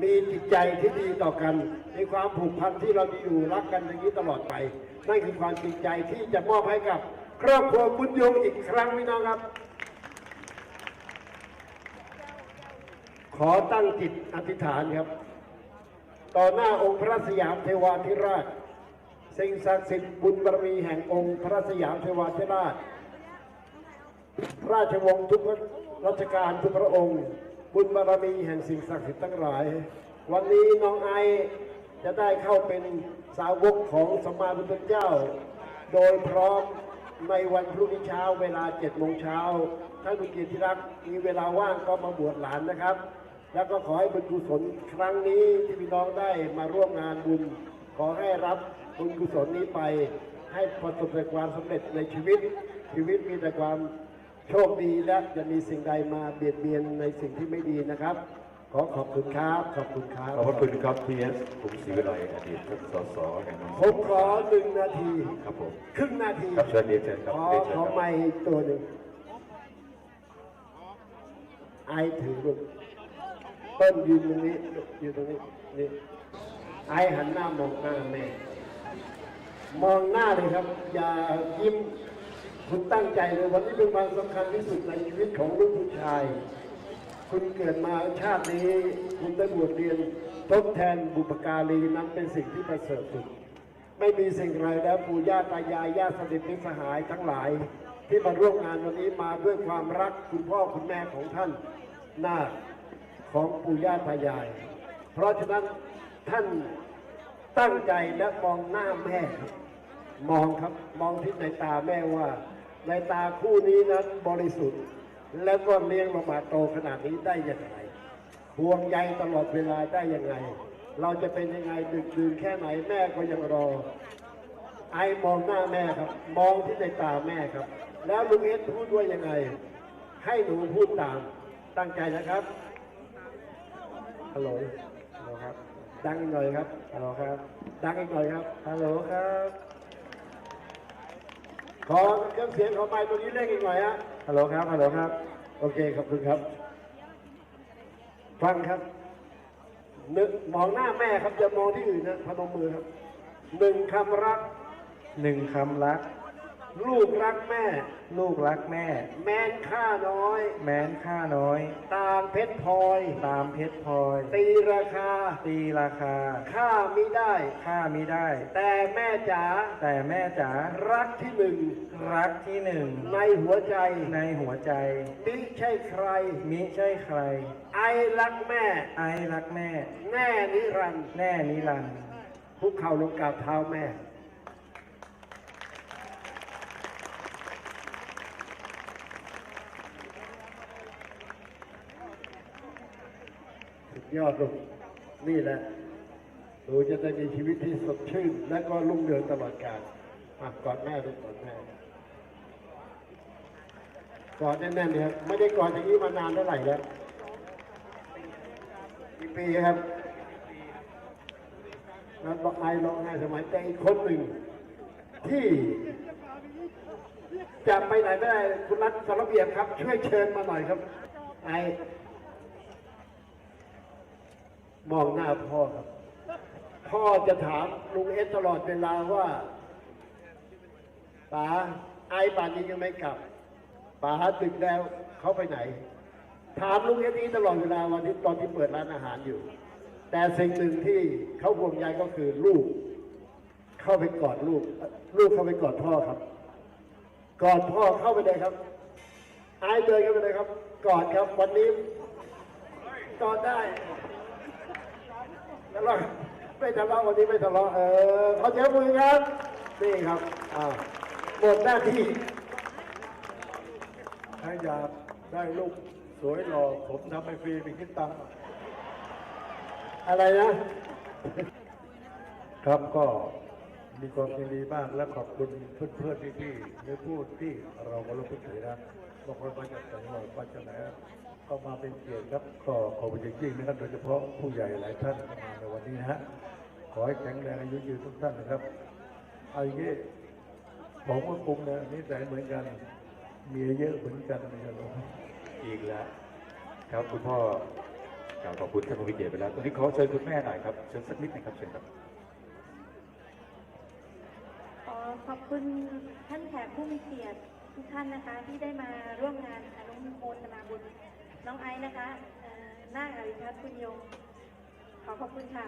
มีจิตใจที่ดีต่อกัน มีความผูกพันที่เรามีอยู่รักกันอย่างนี้ตลอดไปนั่นคือความจริงใจที่จะมอบให้กับ ครอบครัวบุญยงอีกครั้งพี่น้องครับ ขอตั้งจิตอธิษฐานครับ ต่อหน้าองค์พระสยามเทวาธิราชสิ่งศักดิ์สิทธิ์บุญบารมีแห่งองค์พระสยามเทวาธิราช ราชวงศ์ทุกรัชกาลทุกพระองค์ บุญบารมีแห่งสิ่งศักดิ์สิทธิ์ทั้งหลาย วันนี้น้องไอจะได้เข้าเป็นสาวกของสมมาพุทธเจ้า โดยพร้อมในวันพรุ่งนี้เช้าเวลาเจ็ดโมงเช้าท่านผู้เกียรติรักมีเวลาว่างก็มาบวชหลานนะครับ แล้วก็ขอให้บุญกุศลครั้งนี้ที่พี่น้องได้มาร่วมงานบุญ ขอให้รับบุญกุศลนี้ไป ให้ประสบแต่ความสำเร็จในชีวิต ชีวิตมีแต่ความ โชคดีและจะมีสิ่งใดมาเบียดเบียนในสิ่งที่ไม่ดีนะครับ ขอขอบคุณครับ ขอบคุณครับ ขอบพระคุณครับทีเอสกรุงศรีวิไลอดีตท่านสสแห่งนนทผมบุรีขอหนึ่งนาที ครับผมครึ่งนาที ครับเชิญเรียนเชิญครับขอเรียนเชิญขอครับไม้ตัวหนึ่งไอถือลูกต้นยืนตรงนี้ลูกยืนตรงนี้นี่ไอหันหน้ามองหน้าแม่ มองหน้าเลยครับ อย่ายิ้ม คุณตั้งใจเลยวันนี้เป็นวันสำคัญที่สุดในชีวิตของลูกผู้ชาย คุณเกิดมาชาตินี้ คุณได้บวชเรียนทดแทนบุปการีนั้นเป็นสิ่งที่ประเสริฐสุด ไม่มีสิ่งไรแล้วปู่ย่าตายายญาติสนิทมิตรสหายทั้งหลาย ที่มาร่วมงานวันนี้มาด้วยความรักคุณพ่อคุณแม่ของท่านนาคของปู่ย่าตายาย เพราะฉะนั้นท่านตั้งใจและมองหน้าแม่ครับ มองครับ มองที่ในตาแม่ว่า ในตาคู่นี้นั้นบริสุทธิ์ แล้วก็เลี้ยงมามาโตขนาดนี้ได้ยังไงห่วงใยตลอดเวลาได้ยังไง เราจะเป็นยังไงดึกดื่นแค่ไหนแม่ก็ยังรอ ไอมองหน้าแม่ครับ มองที่ในตาแม่ครับ แล้วลุงเอสพูดว่ายังไง ให้หนูพูดตาม ตั้งใจนะครับฮัลโหลฮัลโหลครับ ดังอีกหน่อยครับฮัลโหลครับ ดังอีกหน่อยครับฮัลโหลครับ ขอเครื่องเสียงของไมค์ตัวนี้เล่นอีกหน่อยฮะฮัลโหลครับฮัลโหลครับ โอเคขอบคุณครับ ฟังครับนึกมองหน้าแม่ครับอย่ามองที่อื่นนะพนมมือครับหนึ่งคำรัก หนึ่งคำรัก ลูกรักแม่ ลูกรักแม่ แม้นค่าน้อย แม้นค่าน้อย ตามเพชรพลอย ตามเพชรพลอย ตีราคาตีราคาค่ามิได้ ค่ามิได้ แต่แม่จ๋าแต่แม่จ๋ารักที่หนึ่งรักที่หนึ่งในหัวใจในหัวใจ มิใช่ใคร มิใช่ใคร ไอรักแม่ ไอรักแม่แน่นิรันดร์แน่นิรันดร์ คุกเข่าลงกราบเท้าแม่ ยอดลูกนี่แหละหนูจะได้มีชีวิตที่สดชื่น และก็รุ่งเรืองตลอดกาลอะกอดแม่ลูกกอดแม่กอดแน่นๆเนี่ยครับไม่ได้กอดอย่างนี้มานานเท่าไหร่แล้วกี่ปีครับนั้นบอกไอร้องไห้สมัยแต่อีกคนหนึ่งที่จะไปไหนไม่ได้คุณรัฐสารเบียบครับ ช่วยเชิญมาหน่อยครับไอ มองหน้าพ่อครับ พ่อจะถามลุงเอสตลอดเวลาว่าป๋าไอป่านนี้ยังไม่กลับป๋าดึกแล้วเขาไปไหน ถามลุงเอสนี้ตลอดเวลาวันที่ตอนที่เปิดร้านอาหารอยู่ แต่สิ่งหนึ่งที่เขาห่วงใยก็คือลูก เข้าไปกอดลูก ลูกเข้าไปกอดพ่อครับ กอดพ่อเข้าไปเลยครับอายเดินเข้าไปเลยครับ กอดครับวันนี้กอดได้ ทะเลาะไม่ทะเลาะวันนี้ไม่ทะเลาะเออเขาเจ้ามือครับนี่ครับอ่าหมดหน้าที่ถ้าอยากได้ลูกสวยหล่อผมทำให้ฟรีไปคิดตังค์อะไรนะ ครับก็มีความยินดีมากและขอบคุณเพื่อนๆพี่ๆในผู้ที่เราก็รู้ถือนะ บางคนมาจากจังหวัดมาจากไหนก็มาเป็นเกียรติครับก็ขอบคุณจริงๆนะครับโดยเฉพาะผู้ใหญ่หลายท่านที่มาในวันนี้นะฮะขอให้แข็งแรงอายุยืนทุกท่านนะครับเอาอย่างนี้ผมก็ปรุงเนี่ยนิสัยเหมือนกันเมียเยอะเหมือนกันนะครับอีกแล้วครับคุณพ่อกล่าวขอบคุณท่านผู้มีเกียรติไปแล้วตอนนี้ขอเชิญคุณแม่หน่อยครับเชิญสักนิดนะครับเชิญครับขอขอบคุณท่านแขกผู้มีเกียรติ ทุกท่านนะคะที่ได้มาร่วมงานอนุโมทนาบุญน้องไอซ์นะคะเอ่อนาคอริทัศน์คุณยง ขอขอบคุณค่ะ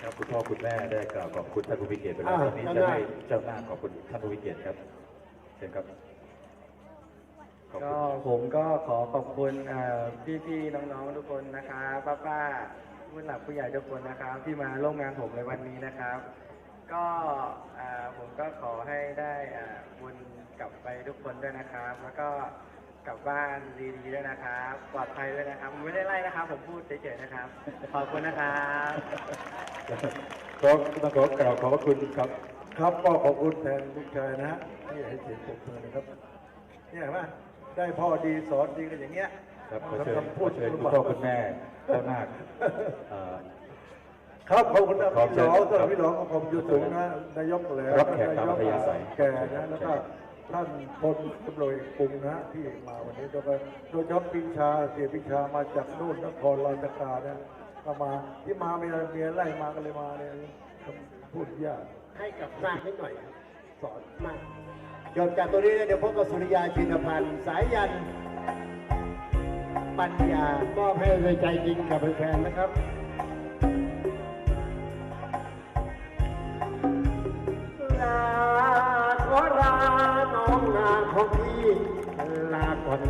ครับคุณพ่อคุณแม่ได้กล่าวขอบคุณท่านผู้มีเกียรติไปแล้วอ่าตอนนี้จะให้เจ้าหน้าขอบคุณท่านผู้มีเกียรติครับเชิญครับขอบคุก็ณผมก็ขอขอบคุณพี่พี่ๆน้องๆทุกคนนะครับป้าป้าๆผู้หลักผู้ใหญ่ทุกคนนะครับ ที่มาร่วมงานผมในวันนี้นะครับ ก็อ่าผมก็ขอให้ได้อ่าบุญกลับไปทุกคนด้วยนะครับ แล้วก็กลับบ้านดีๆด้วยนะครับ ปลอดภัยด้วยนะครับผมไม่ได้ไล่นะครับ ผมพูดเฉยๆนะครับ ขอบคุณนะครับ ก็ต้องขอกล่าวขอบพระคุณครับ ครับก็ขอบคุณแทนลูกชายนะฮะที่ให้เสียงปรบมือนะครับเนี่ยเห็นไหมได้พ่อดีสอนดีกันอย่างเงี้ยครับขอเชิญคำขพูอดเชิญคุณพ่อคุณแม่เจ้าหน้าเอ่อ ครับขอบคุณนะขอบพี่เชิญน้องสำหรับพี่น้องของผมอยู่สูงนะนายกแหล้วรับแขกตามอัธยาศัยแก่นะแล้วก็ท่านพลตำรวจกรุงนะที่มาวันนี้แล้วก็โดยเฉพาะปิชาเสียปิชามาจากนู่นนครราชการนะก็มาที่มาเมียเมียไล่มากันเลยมาเนี่ยพูดยากให้กับนาคนิดหน่อยครับสอนมากจบจากตัวนี้เดี๋ยวพบกับสุริยาชินพันธ์สายยันปัญญามอบให้ด้วยใจจริงกับแฟนๆนะครับ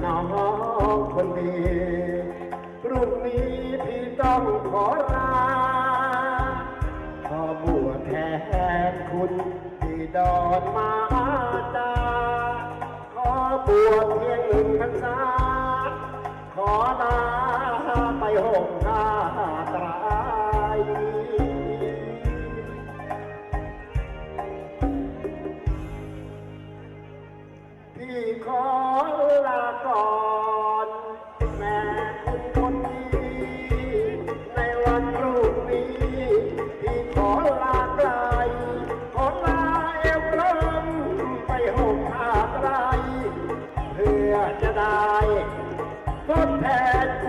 น้องคนดีพรุ่งนี้พี่ต้องขอลาขอบวชแทนคุณที่ดอนมาตาขอบวชเพียงหนึ่งพรรษาขอลาไปห่มผ้า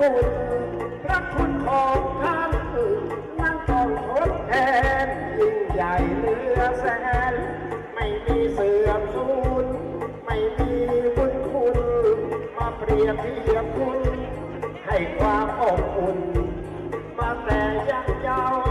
คุณพระคุณของท่านนั่นต้องทดแทนยิ่งใหญ่เหลือแสน ไม่มีเสื่อมสูญไม่มีบุญคุณ มาเปรียบเทียบคุณ ให้ความอบอุ่นมาแต่ยังเยาว์